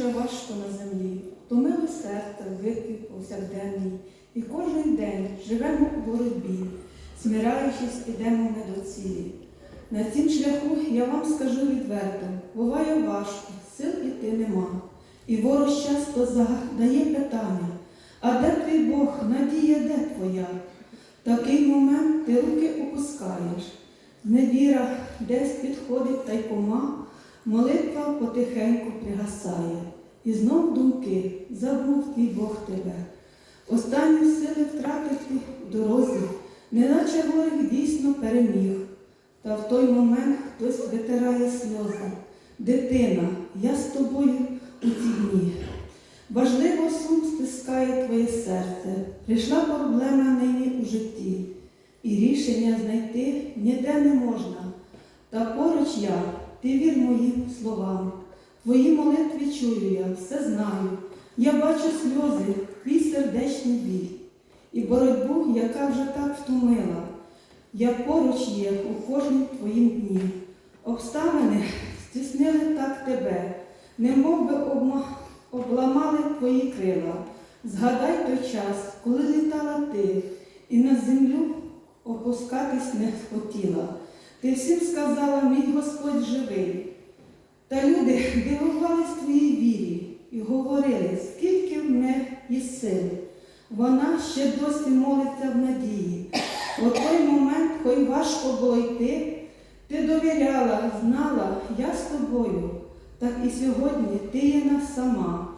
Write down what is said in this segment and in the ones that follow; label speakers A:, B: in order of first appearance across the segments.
A: дуже важко на землі, втомили серце, виклик повсякденний. І кожен день живемо у боротьбі, смираючись, ідемо ми до цілі. На цім шляху я вам скажу відверто, буває важко, сил іти нема. І ворог часто задає питання, а де твій Бог, надія, де твоя? В такий момент ти руки опускаєш, невіра десь підходить та й пома, молитва потихеньку пригасає. І знов думки забув твій Бог тебе. Останні сили втратити в дорозі, неначе ворог дійсно переміг. Та в той момент хтось витирає сльози. Дитина, я з тобою у ці дні. Важливо сум стискає твоє серце. Прийшла проблема нині у житті, і рішення знайти ніде не можна. Та поруч я, ти вір моїм словам. Твої молитві чую я, все знаю. Я бачу сльози, твій сердечний біль і боротьбу, яка вже так втомила. Я поруч є у кожнім твоїм дні. Обставини стіснили так тебе, немов би обма... обламали твої крила. Згадай той час, коли літала ти, і на землю опускатись не хотіла. Ти всім сказала, мій Господь живий. Та люди дивувались твоїй вірі і говорили, скільки в неї сили. Вона ще досі молиться в надії. У той момент, хой важко було йти, ти довіряла, знала, я з тобою, так і сьогодні ти є нас сама,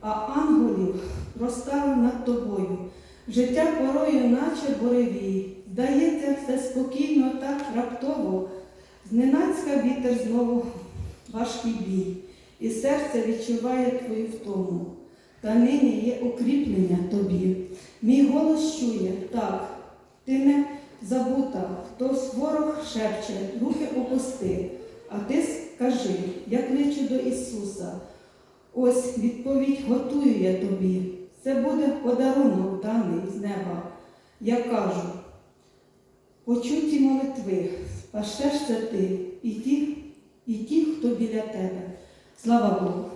A: а ангелів розставив над тобою. Життя порою, наче буревій, здається, все спокійно, зненацька вітер знову важкий бій, і серце відчуває твою втому. Та нині є укріплення тобі. Мій голос чує, так, ти не забута, хтось ворог шепче, руки опусти, а ти скажи, я кличу до Ісуса. Ось відповідь готую я тобі. Це буде подарунок даний з неба. Я кажу, почуті молитви, спасешся ти і ті, і ті, хто біля тебе. Слава Богу!